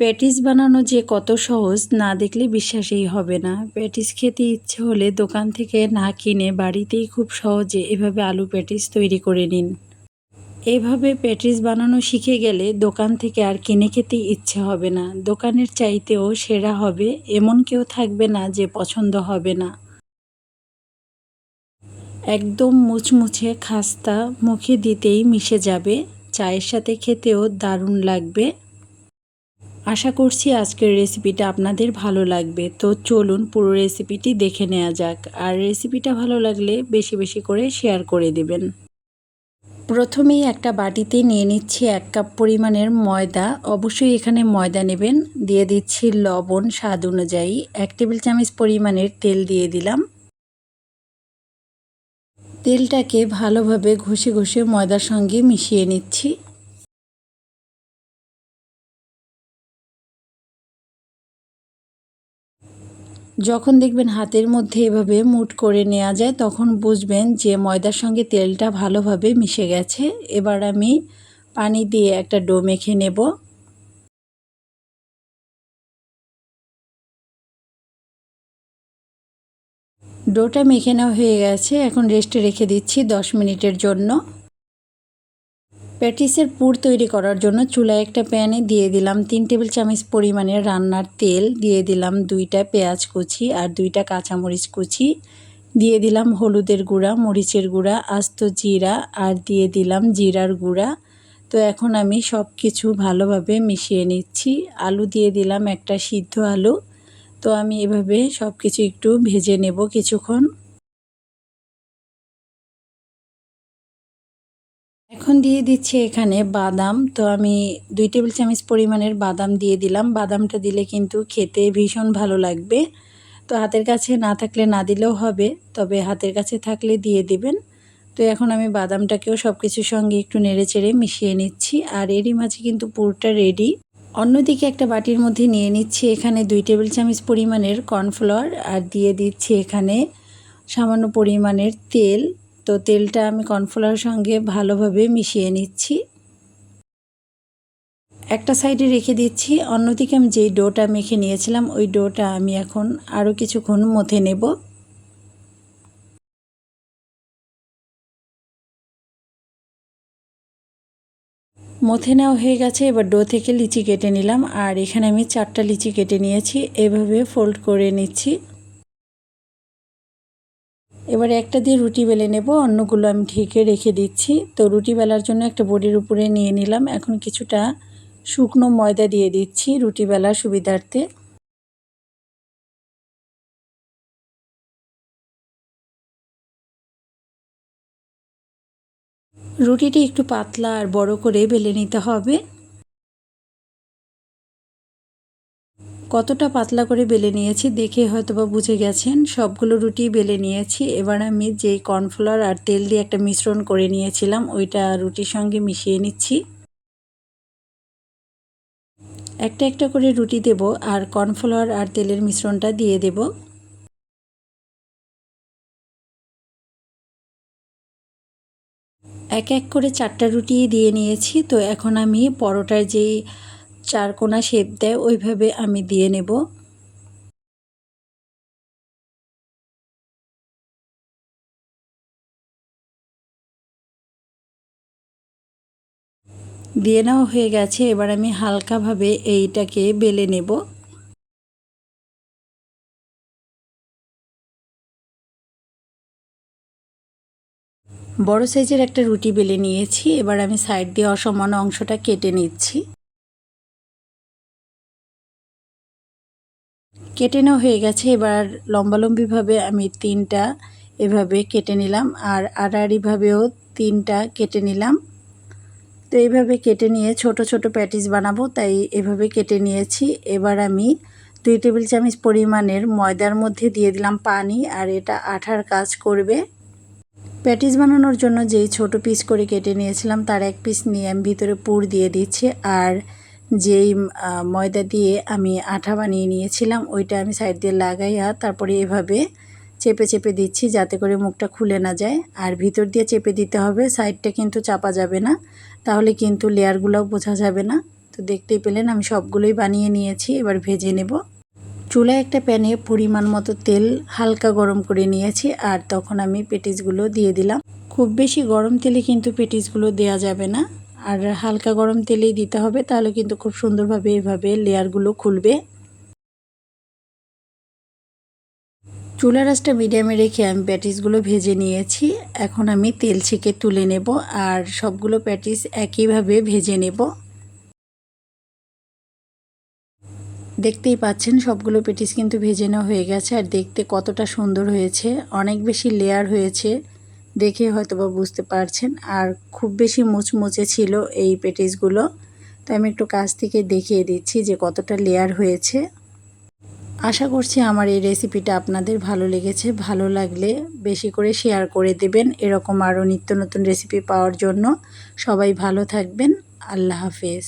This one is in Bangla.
প্যাটিস বানানো যে কত সহজ, না দেখলে বিশ্বাসই হবে না। প্যাটিস খেতে ইচ্ছে হলে দোকান থেকে না কিনে বাড়িতেই খুব সহজে এভাবে আলু প্যাটিস তৈরি করে নিন। এভাবে প্যাটিস বানানো শিখে গেলে দোকান থেকে আর কিনে খেতে ইচ্ছে হবে না। দোকানের চাইতেও সেরা হবে, এমন কেউ থাকবে না যে পছন্দ হবে না। একদম মুচমুচে খাস্তা মুখে দিতেই মিশে যাবে। চায়ের সাথে খেতেও দারুণ লাগবে। আশা করছি আজকের রেসিপিটা আপনাদের ভালো লাগবে। তো চলুন পুরো রেসিপিটি দেখে নেওয়া যাক। আর রেসিপিটা ভালো লাগলে বেশি বেশি করে শেয়ার করে দেবেন। প্রথমেই একটা বাটিতে নিয়ে নিচ্ছি এক কাপ পরিমাণের ময়দা। অবশ্যই এখানে ময়দা নেবেন। দিয়ে দিচ্ছি লবণ স্বাদ অনুযায়ী। এক টেবিল চামচ পরিমাণের তেল দিয়ে দিলাম। তেলটাকে ভালোভাবে ঘষে ঘষে ময়দার সঙ্গে মিশিয়ে নিচ্ছি। যখন দেখবেন হাতের মধ্যে এভাবে মুট করে নেওয়া যায়, তখন বুঝবেন যে ময়দার সঙ্গে তেলটা ভালোভাবে মিশে গেছে। এবার আমি পানি দিয়ে একটা ডো মেখে নেব। ডোটা মেখে নেওয়া হয়ে গেছে। এখন রেস্টে রেখে দিচ্ছি দশ মিনিটের জন্য। প্যাটিসের পুর তৈরি করার জন্য চুলায় একটা প্যানে দিয়ে দিলাম তিন টেবিল চামচ পরিমাণে রান্নার তেল, দিয়ে দিলাম দুইটা পেঁয়াজ কুচি আর দুইটা কাঁচামরিচ কুচি, দিয়ে দিলাম হলুদের গুঁড়া, মরিচের গুঁড়া, আস্ত জিরা আর দিয়ে দিলাম জিরার গুঁড়া। তো এখন আমি সব কিছু ভালোভাবে মিশিয়ে নিচ্ছি। আলু দিয়ে দিলাম একটা সিদ্ধ আলু। তো আমি এভাবে সব কিছু একটু ভেজে নেব কিছুক্ষণ। এখন দিয়ে দিচ্ছি এখানে বাদাম। তো আমি দুই টেবিল চামচ পরিমাণের বাদাম দিয়ে দিলাম। বাদামটা দিলে কিন্তু খেতে ভীষণ ভালো লাগবে। তো হাতের কাছে না থাকলে না দিলেও হবে, তবে হাতের কাছে থাকলে দিয়ে দিবেন। তো এখন আমি বাদামটাকেও সব কিছুর সঙ্গে একটু নেড়ে চেড়ে মিশিয়ে নিচ্ছি, আর এরই মাঝে কিন্তু পুরটা রেডি অন্যদিকে একটা বাটির মধ্যে নিয়ে নিচ্ছি এখানে দুই টেবিল চামচ পরিমাণের কর্নফ্লাওয়ার, আর দিয়ে দিচ্ছি এখানে সামান্য পরিমাণের তেল। তো তেলটা আমি কর্নফ্লাওয়ার সঙ্গে ভালোভাবে মিশিয়ে নিচ্ছি। একটা সাইডে রেখে দিচ্ছি। অন্যদিকে আমি যেই ডোটা মেখে নিয়েছিলাম, ওই ডোটা আমি এখন আরও কিছুক্ষণ মথে নেব। মথে নেওয়া হয়ে গেছে, এবার ডো থেকে লিচি কেটে নিলাম। আর এখানে আমি চারটা লিচি কেটে নিয়েছি, এভাবে ফোল্ড করে নিচ্ছি। এবার একটা দিয়ে রুটি বেলে নেব, অন্যগুলো আমি ঢেকে রেখে দিচ্ছি। তো রুটি বেলার জন্য একটা বডির উপরে নিয়ে নিলাম। এখন কিছুটা শুকনো ময়দা দিয়ে দিচ্ছি রুটি বেলার সুবিধার্থে। রুটিটি একটু পাতলা আর বড় করে বেলে নিতে হবে। কতটা পাতলা করে বেলে নিয়েছি দেখে হয়তো বা বুঝে গেছেন। সবগুলো রুটি বেলে নিয়েছি। এবার আমি যে কর্নফ্লাওয়ার আর তেল দিয়ে একটা মিশ্রণ করে নিয়েছিলাম, ওইটা রুটির সঙ্গে মিশিয়ে নিচ্ছি। একটা একটা করে রুটি দেব আর কর্নফ্লাওয়ার আর তেলের মিশ্রণটা দিয়ে দেব। এক এক করে চারটা রুটি দিয়ে নিয়েছি। তো এখন আমি পরোটার যেই চার কোনা শেপ দেয়, ওইভাবে আমি দিয়ে নেব। দিয়ে নেওয়া হয়ে গেছে, এবার আমি হালকাভাবে এইটাকে বেলে নেব। বড় সাইজের একটা রুটি বেলে নিয়েছি, এবার আমি সাইড দিয়ে অসমান অংশটা কেটে নিচ্ছি। কেটে নেওয়া হয়ে গেছে। এবার লম্বালম্বিভাবে আমি তিনটা এভাবে কেটে নিলাম আর আড়াআড়িভাবেও তিনটা কেটে নিলাম। তো এইভাবে কেটে নিয়ে ছোট ছোট প্যাটিস বানাবো, তাই এভাবে কেটে নিয়েছি। এবার আমি দুই টেবিল চামচ পরিমাণের ময়দার মধ্যে দিয়ে দিলাম পানি আর এটা আঠার কাজ করবে। প্যাটিস বানানোর জন্য যেই ছোট পিস করে কেটে নিয়েছিলাম, তার এক পিস নিয়ে আমি ভিতরে পুর দিয়ে দিচ্ছি। আর যেই ময়দা দিয়ে আমি আঠা বানিয়ে নিয়েছিলাম, ওইটা আমি সাইড দিয়ে লাগাইয়া তারপরে এভাবে চেপে চেপে দিচ্ছি যাতে করে মুখটা খুলে না যায়। আর ভিতর দিয়ে চেপে দিতে হবে, সাইডটা কিন্তু চাপা যাবে না, তাহলে কিন্তু লেয়ারগুলোও বোঝা যাবে না। তো দেখতেই পেলেন আমি সবগুলোই বানিয়ে নিয়েছি, এবার ভেজে নেব। চুলায় একটা প্যানে পরিমাণ মতো তেল হালকা গরম করে নিয়েছি, আর তখন আমি পেটিসগুলো দিয়ে দিলাম। খুব বেশি গরম তেলে কিন্তু পেটিসগুলো দেওয়া যাবে না। আর হালকা গরম তেলেই দিতে হবে, তাহলে কিন্তু খুব সুন্দরভাবে এভাবে লেয়ারগুলো খুলবে। চুলা রাসটা মিডিয়ামে রেখে আমি প্যাটিসগুলো ভেজে নিয়েছি। এখন আমি তেল ছেঁকে তুলে নেব আর সবগুলো প্যাটিস একইভাবে ভেজে নেব। দেখতেই পাচ্ছেন, সবগুলো প্যাটিস কিন্তু ভেজে নেওয়া হয়ে গেছে আর দেখতে কতটা সুন্দর হয়েছে, অনেক বেশি লেয়ার হয়েছে। দেখে হয়তো বা বুঝতে পারছেন। আর খুব বেশি মুচমুচে ছিল এই পেটিসগুলো। তো আমি একটু কাছ থেকে দেখিয়ে দিচ্ছি যে কতটা লেয়ার হয়েছে। আশা করছি আমার এই রেসিপিটা আপনাদের ভালো লেগেছে। ভালো লাগলে বেশি করে শেয়ার করে দেবেন এরকম আরও নিত্য নতুন রেসিপি পাওয়ার জন্য। সবাই ভালো থাকবেন। আল্লাহ হাফেজ।